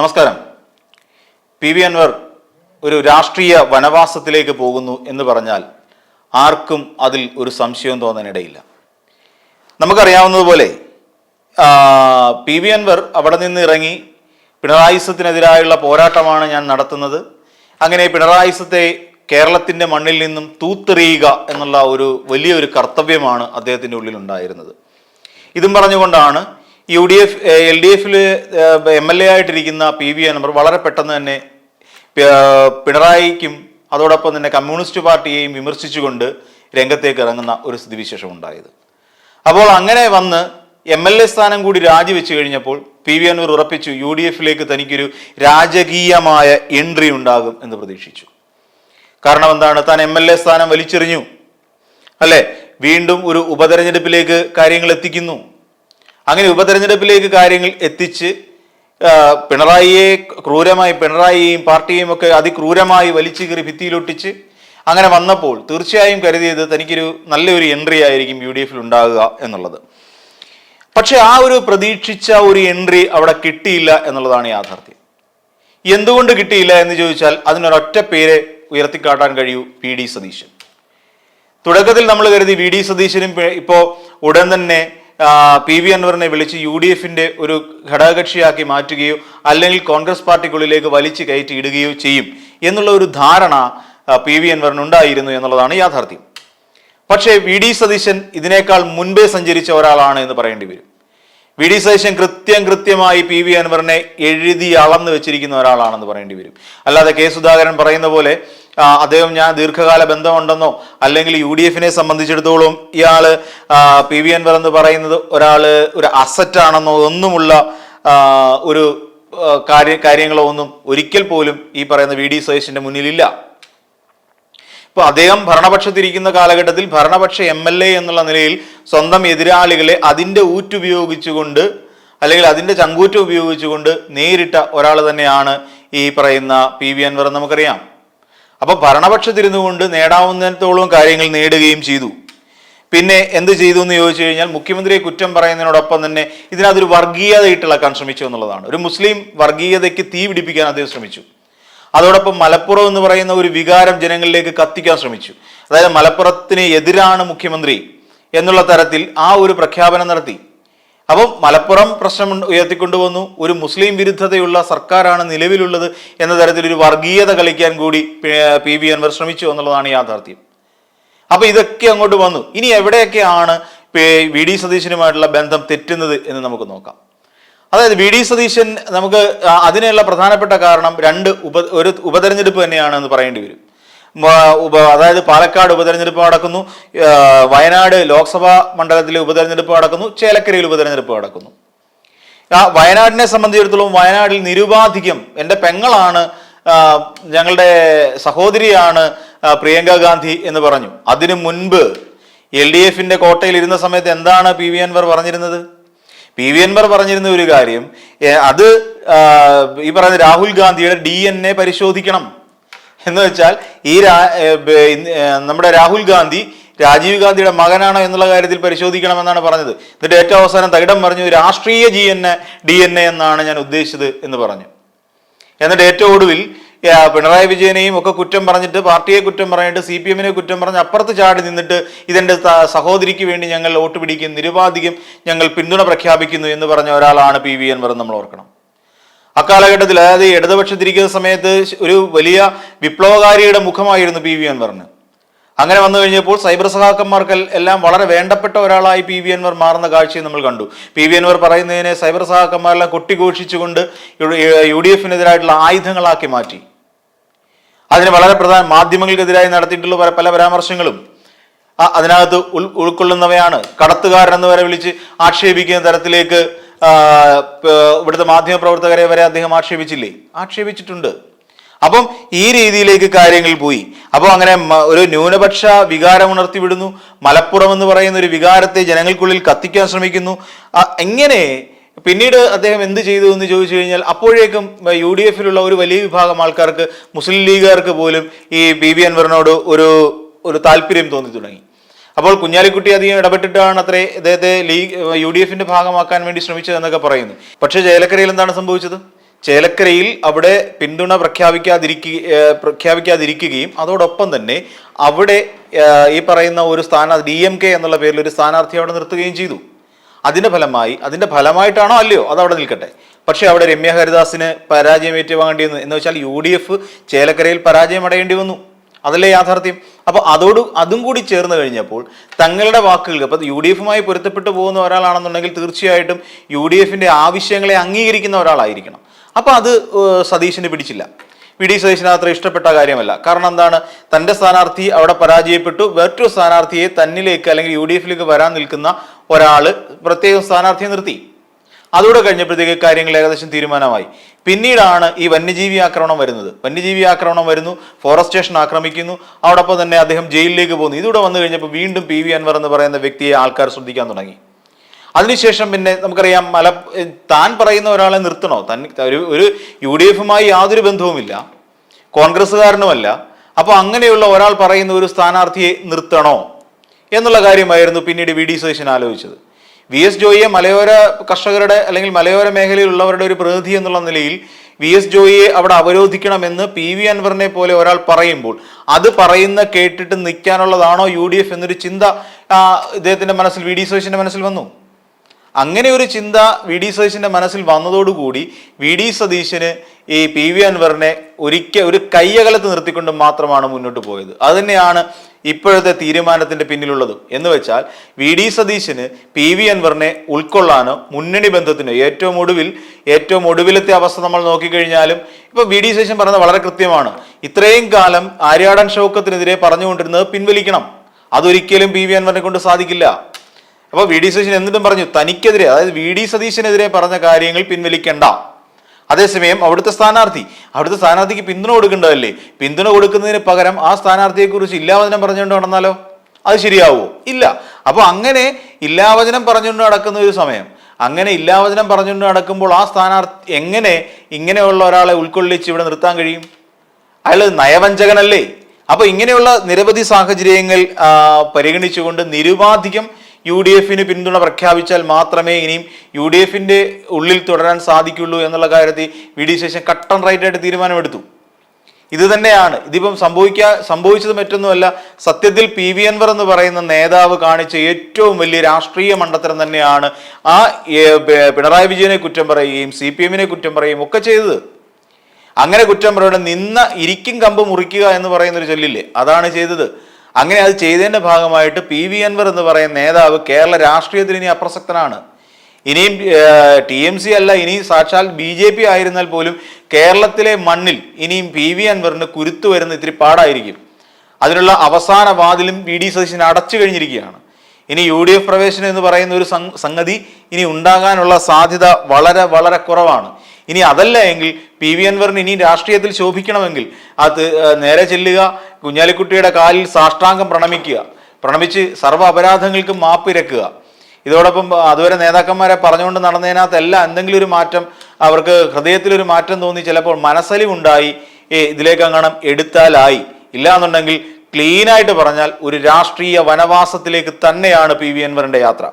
നമസ്കാരം. P V Anwar ഒരു രാഷ്ട്രീയ വനവാസത്തിലേക്ക് പോകുന്നു എന്ന് പറഞ്ഞാൽ ആർക്കും അതിൽ ഒരു സംശയവും തോന്നാനിടയില്ല. നമുക്കറിയാവുന്നതുപോലെ പി വി അൻവർ അവിടെ നിന്ന് ഇറങ്ങി പിണറായിസത്തിനെതിരായുള്ള പോരാട്ടമാണ് ഞാൻ നടത്തുന്നത്. അങ്ങനെ പിണറായിസത്തെ കേരളത്തിന്റെ മണ്ണിൽ നിന്നും തൂത്തെറിയുക എന്നുള്ള ഒരു വലിയൊരു കർത്തവ്യമാണ് അദ്ദേഹത്തിന്റെ ഉള്ളിൽ ഉണ്ടായിരുന്നത് ഇതും പറഞ്ഞുകൊണ്ടാണ് U D F L D എഫിൽ എം എൽ എ ആയിട്ടിരിക്കുന്ന പി വി അൻവർ വളരെ പെട്ടെന്ന് തന്നെ പിണറായിക്കും അതോടൊപ്പം തന്നെ കമ്മ്യൂണിസ്റ്റ് പാർട്ടിയെയും വിമർശിച്ചുകൊണ്ട് രംഗത്തേക്ക് ഇറങ്ങുന്ന ഒരു സ്ഥിതിവിശേഷം ഉണ്ടായത് അപ്പോൾ അങ്ങനെ വന്ന് എം എൽ എ സ്ഥാനം കൂടി രാജിവെച്ചു കഴിഞ്ഞപ്പോൾ പി വി അൻവർ ഉറപ്പിച്ചു യു ഡി എഫിലേക്ക് തനിക്കൊരു രാജകീയമായ എൻട്രി ഉണ്ടാകും എന്ന് പ്രതീക്ഷിച്ചു. കാരണം എന്താണ്? താൻ എം എൽ എ സ്ഥാനം വലിച്ചെറിഞ്ഞു. അല്ലെ? വീണ്ടും ഒരു ഉപതെരഞ്ഞെടുപ്പിലേക്ക് കാര്യങ്ങൾ എത്തിക്കുന്നു. അങ്ങനെ ഉപതെരഞ്ഞെടുപ്പിലേക്ക് കാര്യങ്ങൾ എത്തിച്ച് പിണറായിയെ ക്രൂരമായി പിണറായിയെയും പാർട്ടിയെയും ഒക്കെ അതിക്രൂരമായി വലിച്ചു കയറി ഭിത്തിയിലൊട്ടിച്ച് അങ്ങനെ വന്നപ്പോൾ തീർച്ചയായും കരുതിയത് തനിക്കൊരു നല്ലൊരു എൻട്രി ആയിരിക്കും യു ഡി എഫിൽ ഉണ്ടാകുക എന്നുള്ളത്. പക്ഷെ ആ ഒരു പ്രതീക്ഷിച്ച ഒരു എൻട്രി അവിടെ കിട്ടിയില്ല എന്നുള്ളതാണ് യാഥാർത്ഥ്യം. എന്തുകൊണ്ട് കിട്ടിയില്ല എന്ന് ചോദിച്ചാൽ അതിനൊരൊറ്റ പേര് ഉയർത്തിക്കാട്ടാൻ കഴിയൂ പി ഡി സതീശൻ. തുടക്കത്തിൽ നമ്മൾ കരുതി വി ഡി സതീശനും ഇപ്പോൾ ഇപ്പോ ഉടൻ തന്നെ പി വി അൻവറിനെ വിളിച്ച് യു ഡി എഫിന്റെ ഒരു ഘടകകക്ഷിയാക്കി മാറ്റുകയോ അല്ലെങ്കിൽ കോൺഗ്രസ് പാർട്ടിക്കുള്ളിലേക്ക് വലിച്ചു കയറ്റി ഇടുകയോ ചെയ്യും എന്നുള്ള ഒരു ധാരണ പി വി അൻവറിന് ഉണ്ടായിരുന്നു എന്നുള്ളതാണ് യാഥാർത്ഥ്യം. പക്ഷേ വി ഡി സതീശൻ ഇതിനേക്കാൾ മുൻപേ സഞ്ചരിച്ച ഒരാളാണ് എന്ന് പറയേണ്ടി വരും. വി ഡി സതീശൻ കൃത്യം കൃത്യമായി പി വി അൻവറിനെ എഴുതി അളന്ന് വെച്ചിരിക്കുന്ന ഒരാളാണെന്ന് പറയേണ്ടി വരും. അല്ലാതെ കെ സുധാകരൻ പറയുന്ന പോലെ അദ്ദേഹം ഞാൻ ദീർഘകാല ബന്ധമുണ്ടെന്നോ അല്ലെങ്കിൽ യു ഡി എഫിനെ സംബന്ധിച്ചിടത്തോളം ഇയാൾ പി വി അൻവർ എന്ന് പറയുന്നത് ഒരാൾ ഒരു അസറ്റ് ആണെന്നോ ഒന്നുമുള്ള ഒരു കാര്യ കാര്യങ്ങളോ ഒന്നും ഒരിക്കൽ പോലും ഈ പറയുന്ന വി ഡി സതീശന്റെ മുന്നിലില്ല. ഇപ്പൊ അദ്ദേഹം ഭരണപക്ഷത്തിരിക്കുന്ന കാലഘട്ടത്തിൽ ഭരണപക്ഷ എം എൽ എ എന്നുള്ള നിലയിൽ സ്വന്തം എതിരാളികളെ അതിന്റെ ഊറ്റുപയോഗിച്ചുകൊണ്ട് അല്ലെങ്കിൽ അതിന്റെ ചങ്കൂറ്റം ഉപയോഗിച്ചുകൊണ്ട് നേരിട്ട ഒരാൾ തന്നെയാണ് ഈ പറയുന്ന പി വി അൻവർ നമുക്കറിയാം. അപ്പൊ ഭരണപക്ഷത്തിരുന്നു കൊണ്ട് നേടാവുന്നിടത്തോളം കാര്യങ്ങൾ നേടുകയും ചെയ്തു. പിന്നെ എന്ത് ചെയ്തു എന്ന് ചോദിച്ചു കഴിഞ്ഞാൽ മുഖ്യമന്ത്രിയെ കുറ്റം പറയുന്നതിനോടൊപ്പം തന്നെ ഇതിനകത്തൊരു വർഗീയത ഇട്ടിളക്കാൻ ശ്രമിച്ചു എന്നുള്ളതാണ്. ഒരു മുസ്ലിം വർഗീയതയ്ക്ക് തീ പിടിപ്പിക്കാൻ അദ്ദേഹം ശ്രമിച്ചു. അതോടൊപ്പം മലപ്പുറം എന്ന് പറയുന്ന ഒരു വികാരം ജനങ്ങളിലേക്ക് കത്തിക്കാൻ ശ്രമിച്ചു. അതായത് മലപ്പുറത്തിന് എതിരാണ് മുഖ്യമന്ത്രി എന്നുള്ള തരത്തിൽ ആ ഒരു പ്രഖ്യാപനം നടത്തി. അപ്പം മലപ്പുറം പ്രശ്നം ഉയർത്തിക്കൊണ്ടുവന്നു. ഒരു മുസ്ലിം വിരുദ്ധതയുള്ള സർക്കാരാണ് നിലവിലുള്ളത് എന്ന തരത്തിൽ ഒരു വർഗീയത കളിക്കാൻ കൂടി പി- വി അൻവർ ശ്രമിച്ചു എന്നുള്ളതാണ് യാഥാർത്ഥ്യം. അപ്പൊ ഇതൊക്കെ അങ്ങോട്ട് വന്നു. ഇനി എവിടെയൊക്കെയാണ് വി ഡി സതീശനുമായിട്ടുള്ള ബന്ധം തെറ്റുന്നത് എന്ന് നമുക്ക് നോക്കാം. അതായത് വി ഡി സതീശൻ നമുക്ക് അതിനുള്ള പ്രധാനപ്പെട്ട കാരണം രണ്ട് ഉപ ഒരു ഉപതെരഞ്ഞെടുപ്പ് തന്നെയാണ് എന്ന് പറയേണ്ടി വരും. ഉപ അതായത് പാലക്കാട് ഉപതെരഞ്ഞെടുപ്പ് നടക്കുന്നു വയനാട് ലോക്സഭാ മണ്ഡലത്തിലെ ഉപതെരഞ്ഞെടുപ്പ് നടക്കുന്നു ചേലക്കരയിൽ ഉപതെരഞ്ഞെടുപ്പ് നടക്കുന്നു. ആ വയനാടിനെ സംബന്ധിച്ചിടത്തോളം വയനാട്ടിൽ നിരുപാധികം എന്റെ പെങ്ങളാണ് ഞങ്ങളുടെ സഹോദരിയാണ് പ്രിയങ്ക ഗാന്ധി എന്ന് പറഞ്ഞു. അതിനു മുൻപ് എൽ ഡി എഫിന്റെ കോട്ടയിൽ ഇരുന്ന സമയത്ത് എന്താണ് പി വി അൻവർ പറഞ്ഞിരുന്നത്? പി വി അൻവർ പറഞ്ഞിരുന്ന ഒരു കാര്യം അത് ഈ പറയുന്ന രാഹുൽ ഗാന്ധിയുടെ ഡി എൻ എ പരിശോധിക്കണം. എന്ന് വെച്ചാൽ ഈ നമ്മുടെ രാഹുൽ ഗാന്ധി രാജീവ് ഗാന്ധിയുടെ മകനാണോ എന്നുള്ള കാര്യത്തിൽ പരിശോധിക്കണമെന്നാണ് പറഞ്ഞത്. എന്നിട്ട് ഏറ്റവും അവസാനം തകിടം പറഞ്ഞു രാഷ്ട്രീയ G N A D N A എന്നാണ് ഞാൻ ഉദ്ദേശിച്ചത് എന്ന് പറഞ്ഞു. എന്നിട്ട് ഏറ്റവും ഒടുവിൽ പിണറായി വിജയനെയും ഒക്കെ കുറ്റം പറഞ്ഞിട്ട് പാർട്ടിയെ കുറ്റം പറഞ്ഞിട്ട് സി പി എമ്മിനെ കുറ്റം പറഞ്ഞ് അപ്പുറത്ത് ചാടി നിന്നിട്ട് ഇതെന്റെ സഹോദരിക്ക് വേണ്ടി ഞങ്ങൾ വോട്ട് പിടിക്കും നിരുപാധികം ഞങ്ങൾ പിന്തുണ പ്രഖ്യാപിക്കുന്നു എന്ന് പറഞ്ഞ ഒരാളാണ് പി വി എൻവർ നമ്മൾ ഓർക്കണം. അക്കാലഘട്ടത്തിൽ അതായത് ഇടതുപക്ഷത്തിരിക്കുന്ന സമയത്ത് ഒരു വലിയ വിപ്ലവകാരിയുടെ മുഖമായിരുന്നു പി വി എൻവറിന് അങ്ങനെ വന്നു കഴിഞ്ഞപ്പോൾ സൈബർ സഹാക്കന്മാർക്ക് എല്ലാം വളരെ വേണ്ടപ്പെട്ട ഒരാളായി പി വി എൻവർ മാറുന്ന കാഴ്ചയും നമ്മൾ കണ്ടു. പി വി എൻവർ പറയുന്നതിനെ സൈബർ സഹാക്കന്മാരെല്ലാം കൊട്ടിഘോഷിച്ചുകൊണ്ട് യു ഡി എഫിനെതിരായിട്ടുള്ള ആയുധങ്ങളാക്കി മാറ്റി. അതിന് വളരെ പ്രധാന മാധ്യമങ്ങൾക്കെതിരായി നടത്തിയിട്ടുള്ള പല- പല പരാമർശങ്ങളും. അതിനകത്ത് ഉൾ ഉൾക്കൊള്ളുന്നവയാണ്. കടത്തുകാരൻ എന്ന് വരെ വിളിച്ച് ആക്ഷേപിക്കുന്ന തരത്തിലേക്ക് ഇവിടുത്തെ മാധ്യമ പ്രവർത്തകരെ വരെ അദ്ദേഹം ആക്ഷേപിച്ചില്ലേ? ആക്ഷേപിച്ചിട്ടുണ്ട്. അപ്പം ഈ രീതിയിലേക്ക് കാര്യങ്ങൾ പോയി. അപ്പോൾ അങ്ങനെ ഒരു ന്യൂനപക്ഷ വികാരം ഉണർത്തി വിടുന്നു മലപ്പുറം എന്ന് പറയുന്ന ഒരു വികാരത്തെ ജനങ്ങൾക്കുള്ളിൽ കത്തിക്കാൻ ശ്രമിക്കുന്നു. എങ്ങനെ പിന്നീട് അദ്ദേഹം എന്ത് ചെയ്തു എന്ന് ചോദിച്ചു കഴിഞ്ഞാൽ അപ്പോഴേക്കും യു ഡി എഫിലുള്ള ഒരു വലിയ വിഭാഗം ആൾക്കാർക്ക് മുസ്ലിം ലീഗുകാർക്ക് പോലും ഈ ബി ബി അൻവറിനോട് ഒരു ഒരു താല്പര്യം തോന്നി തുടങ്ങി. അപ്പോൾ കുഞ്ഞാലിക്കുട്ടി അധികം ഇടപെട്ടിട്ടാണ് അത്രേ ഇദ്ദേഹത്തെ ലീഗ് യു ഡി എഫിന്റെ ഭാഗമാക്കാൻ വേണ്ടി ശ്രമിച്ചത് എന്നൊക്കെ പറയുന്നു. പക്ഷേ ചേലക്കരയിൽ എന്താണ് സംഭവിച്ചത്? ചേലക്കരയിൽ അവിടെ പിന്തുണ പ്രഖ്യാപിക്കാതിരിക്കുക പ്രഖ്യാപിക്കാതിരിക്കുകയും അതോടൊപ്പം തന്നെ അവിടെ ഈ പറയുന്ന ഒരു സ്ഥാനാർത്ഥി ഡി എം കെ എന്നുള്ള പേരിൽ ഒരു സ്ഥാനാർത്ഥി അവിടെ നിർത്തുകയും ചെയ്തു. അതിന്റെ ഫലമായി അതിന്റെ ഫലമായിട്ടാണോ അല്ലയോ? അത് അവിടെ നിൽക്കട്ടെ. പക്ഷേ അവിടെ രമ്യ ഹരിദാസിന് പരാജയം ഏറ്റുവാങ്ങേണ്ടി വന്നു. എന്ന് വെച്ചാൽ യു ഡി എഫ് ചേലക്കരയിൽ പരാജയം അടയേണ്ടി വന്നു. അതല്ലേ യാഥാർത്ഥ്യം? അപ്പോൾ അതോട് അതും കൂടി ചേർന്ന് കഴിഞ്ഞപ്പോൾ തങ്ങളുടെ വാക്കുകൾ അപ്പോൾ യു ഡി എഫുമായി പൊരുത്തപ്പെട്ടു പോകുന്ന ഒരാളാണെന്നുണ്ടെങ്കിൽ തീർച്ചയായിട്ടും യു ഡി എഫിന്റെ ആവശ്യങ്ങളെ അംഗീകരിക്കുന്ന ഒരാളായിരിക്കണം. അപ്പോൾ അത് സതീശന് പിടിച്ചില്ല. വി ഡി സതീശന് അത്ര ഇഷ്ടപ്പെട്ട കാര്യമല്ല. കാരണം എന്താണ്? തന്റെ സ്ഥാനാർത്ഥി അവിടെ പരാജയപ്പെട്ടു. വേറൊരു സ്ഥാനാർത്ഥിയെ തന്നിലേക്ക് അല്ലെങ്കിൽ യു ഡി എഫിലേക്ക് വരാൻ നിൽക്കുന്ന ഒരാൾ പ്രത്യേകം സ്ഥാനാർത്ഥിയെ നിർത്തി. അതോടെ കഴിഞ്ഞപ്പോഴത്തേക്ക് കാര്യങ്ങൾ ഏകദേശം തീരുമാനമായി. പിന്നീടാണ് ഈ വന്യജീവി ആക്രമണം വരുന്നത്. വന്യജീവി ആക്രമണം വരുന്നു. ഫോറസ്റ്റ് സ്റ്റേഷൻ ആക്രമിക്കുന്നു. അവിടെ തന്നെ അദ്ദേഹം ജയിലിലേക്ക് പോകുന്നു. ഇതുകൂടെ വന്നു കഴിഞ്ഞപ്പോൾ വീണ്ടും പി വി അൻവർ എന്ന് പറയുന്ന വ്യക്തിയെ ആൾക്കാർ ശ്രദ്ധിക്കാൻ തുടങ്ങി. അതിനുശേഷം പിന്നെ നമുക്കറിയാം മല താൻ പറയുന്ന ഒരാളെ നിർത്തണോ? തൻ ഒരു ഒരു യു ഡി എഫുമായി യാതൊരു ബന്ധവുമില്ല. കോൺഗ്രസ്സുകാരനുമല്ല. അപ്പോൾ അങ്ങനെയുള്ള ഒരാൾ പറയുന്ന ഒരു സ്ഥാനാർത്ഥിയെ നിർത്തണോ? എന്നുള്ള കാര്യമായിരുന്നു പിന്നീട് വി ഡി സതീശൻ ആലോചിച്ചത്. വി എസ് ജോയിയെ മലയോര കർഷകരുടെ അല്ലെങ്കിൽ മലയോര മേഖലയിലുള്ളവരുടെ ഒരു പ്രതിനിധി എന്നുള്ള നിലയിൽ വി എസ് ജോയിയെ അവിടെ അവരോധിക്കണമെന്ന് പി വി അൻവറിനെ പോലെ ഒരാൾ പറയുമ്പോൾ അത് പറയുന്ന കേട്ടിട്ട് നിൽക്കാനുള്ളതാണോ യു ഡി എഫ് എന്നൊരു ചിന്ത ഇദ്ദേഹത്തിന്റെ മനസ്സിൽ വി ഡി സതീശന്റെ മനസ്സിൽ വന്നു? അങ്ങനെ ഒരു ചിന്ത വി ഡി സതീശിന്റെ മനസ്സിൽ വന്നതോടുകൂടി വി ഡി സതീശന് ഈ പി വി അൻവറിനെ ഒരിക്കൽ ഒരു കയ്യകലത്ത് നിർത്തിക്കൊണ്ട് മാത്രമാണ് മുന്നോട്ട് പോയത്. അത് തന്നെയാണ് ഇപ്പോഴത്തെ തീരുമാനത്തിന്റെ പിന്നിലുള്ളതും. എന്ന് വെച്ചാൽ വി ഡി സതീശന് പി വി അൻവറിനെ ഉൾക്കൊള്ളാനോ മുന്നണി ബന്ധത്തിനോ ഏറ്റവും ഒടുവിൽ ഏറ്റവും ഒടുവിലത്തെ അവസ്ഥ നമ്മൾ നോക്കിക്കഴിഞ്ഞാലും ഇപ്പൊ വി ഡി സതീശൻ പറയുന്നത് വളരെ കൃത്യമാണ്. ഇത്രയും കാലം ആര്യാടൻ ഷൗക്കത്തിനെതിരെ പറഞ്ഞുകൊണ്ടിരുന്നത് പിൻവലിക്കണം. അതൊരിക്കലും പി വി അൻവറിനെ കൊണ്ട് സാധിക്കില്ല. അപ്പൊ വി ഡി സതീശൻ എന്നിട്ടും പറഞ്ഞു തനിക്കെതിരെ അതായത് വി ഡി സതീശനെതിരെ പറഞ്ഞ കാര്യങ്ങൾ പിൻവലിക്കണ്ട. അതേസമയം അവിടുത്തെ സ്ഥാനാർത്ഥി അവിടുത്തെ സ്ഥാനാർത്ഥിക്ക് പിന്തുണ കൊടുക്കേണ്ടതല്ലേ? പിന്തുണ കൊടുക്കുന്നതിന് പകരം ആ സ്ഥാനാർത്ഥിയെ കുറിച്ച് ഇല്ലാവചനം പറഞ്ഞുകൊണ്ട് നടന്നാലോ? അത് ശരിയാവോ? ഇല്ല. അപ്പൊ അങ്ങനെ ഇല്ലാവചനം പറഞ്ഞുകൊണ്ട് നടക്കുന്ന ഒരു സമയം അങ്ങനെ ഇല്ലാവചനം പറഞ്ഞുകൊണ്ട് നടക്കുമ്പോൾ ആ സ്ഥാനാർത്ഥി എങ്ങനെ ഇങ്ങനെയുള്ള ഒരാളെ ഉൾക്കൊള്ളിച്ച് ഇവിടെ നിർത്താൻ കഴിയും? അയാൾ നയവഞ്ചകനല്ലേ? അപ്പൊ ഇങ്ങനെയുള്ള നിരവധി സാഹചര്യങ്ങൾ പരിഗണിച്ചുകൊണ്ട് നിരുപാധികം യു ഡി എഫിന് പിന്തുണ പ്രഖ്യാപിച്ചാൽ മാത്രമേ ഇനിയും യു ഡി എഫിന്റെ ഉള്ളിൽ തുടരാൻ സാധിക്കുള്ളൂ എന്നുള്ള കാര്യത്തിൽ വി ഡി ശേഷം കട്ടൺ റൈറ്റായിട്ട് തീരുമാനമെടുത്തു. ഇത് തന്നെയാണ്. ഇതിപ്പം സംഭവിക്കാ സംഭവിച്ചത് മറ്റൊന്നുമല്ല സത്യത്തിൽ പി വി അൻവർ എന്ന് പറയുന്ന നേതാവ് കാണിച്ച ഏറ്റവും വലിയ രാഷ്ട്രീയ മണ്ഡത്തരം തന്നെയാണ് ആ പിണറായി വിജയനെ കുറ്റം പറയുകയും സി പി എമ്മിനെ കുറ്റം പറയുകയും ഒക്കെ ചെയ്തത്. അങ്ങനെ കുറ്റം പറയുന്നത് നിന്ന ഇരിക്കും കമ്പ് മുറിക്കുക എന്ന് പറയുന്നൊരു ചൊല്ലില്ലേ? അതാണ് ചെയ്തത്. അങ്ങനെ അത് ചെയ്തതിന്റെ ഭാഗമായിട്ട് പി വി അൻവർ എന്ന് പറയുന്ന നേതാവ് കേരള രാഷ്ട്രീയത്തിൽ ഇനി അപ്രസക്തനാണ്. ഇനിയും ടി എം സി അല്ല ഇനി സാക്ഷാൽ ബി ജെ പി ആയിരുന്നാൽ പോലും കേരളത്തിലെ മണ്ണിൽ ഇനിയും പി വി അൻവറിന് കുരുത്തു വരുന്ന ഇത്തിരി പാടായിരിക്കും. അതിനുള്ള അവസാന വാതിലും വി ഡി സതീശൻ അടച്ചു കഴിഞ്ഞിരിക്കുകയാണ്. ഇനി യു ഡി എഫ് പ്രവേശനം എന്ന് പറയുന്ന ഒരു സംഗതി ഇനി ഉണ്ടാകാനുള്ള സാധ്യത വളരെ വളരെ കുറവാണ്. ഇനി അതല്ല എങ്കിൽ പി വി അൻവറിന് ഇനി രാഷ്ട്രീയത്തിൽ ശോഭിക്കണമെങ്കിൽ അത് നേരെ ചെല്ലുക കുഞ്ഞാലിക്കുട്ടിയുടെ കാലിൽ സാഷ്ടാംഗം പ്രണമിക്കുക പ്രണമിച്ച് സർവ മാപ്പ് ഇരക്കുക. ഇതോടൊപ്പം അതുവരെ നേതാക്കന്മാരെ പറഞ്ഞുകൊണ്ട് നടന്നതിനകത്തെല്ലാം എന്തെങ്കിലും ഒരു മാറ്റം അവർക്ക് ഹൃദയത്തിലൊരു മാറ്റം തോന്നി ചിലപ്പോൾ മനസ്സലിവുണ്ടായി ഏ ഇതിലേക്ക് അങ്ങനെ എടുത്താലായി. ഇല്ല എന്നുണ്ടെങ്കിൽ ക്ലീനായിട്ട് പറഞ്ഞാൽ ഒരു രാഷ്ട്രീയ വനവാസത്തിലേക്ക് തന്നെയാണ് പി വി അൻവറിന്റെ യാത്ര.